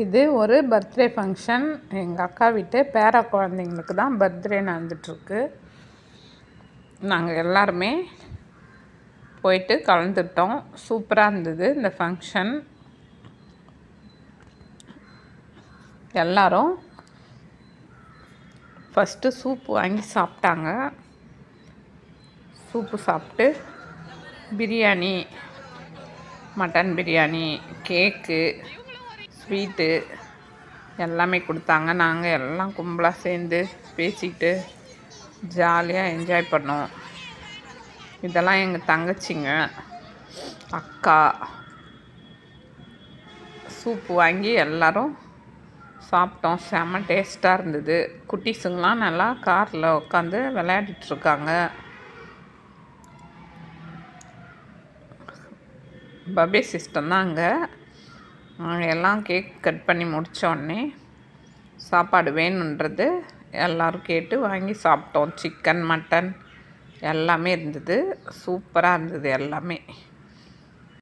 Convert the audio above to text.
இது ஒரு birthday function எங்கள் அக்கா வீட்டு பேர குழந்தைங்களுக்கு தான் பர்த்டே நடந்துகிட்ருக்கு நாங்கள் எல்லாருமே போயிட்டு கலந்துட்டோம். சூப்பராக இருந்தது இந்த ஃபங்க்ஷன் எல்லாரும் ஃபஸ்ட்டு சூப் வாங்கி சாப்பிட்டாங்க. சூப்பு சாப்பிட்டு biryani mutton biryani cake sweet எல்லாமே கொடுத்தாங்க. நாங்கள் எல்லாம் கும்பலாக சேர்ந்து பேசிக்கிட்டு ஜாலியாக என்ஜாய் பண்ணோம். இதெல்லாம் எங்கள் தங்கச்சிங்க அக்கா சூப்பு வாங்கி எல்லோரும் சாப்பிட்டோம். செம்ம டேஸ்ட்டாக இருந்தது. குட்டீஸுங்களாம் நல்லா காரில் உட்காந்து விளையாடிட்டுருக்காங்க பபே சிஸ்டம் தான் அங்கே. எல்லாம் கேக் கட் பண்ணி முடித்தோடனே சாப்பாடு வேணுன்றது எல்லோரும் கேட்டு வாங்கி சாப்பிட்டோம். சிக்கன் மட்டன் எல்லாமே இருந்தது. சூப்பராக இருந்தது எல்லாமே.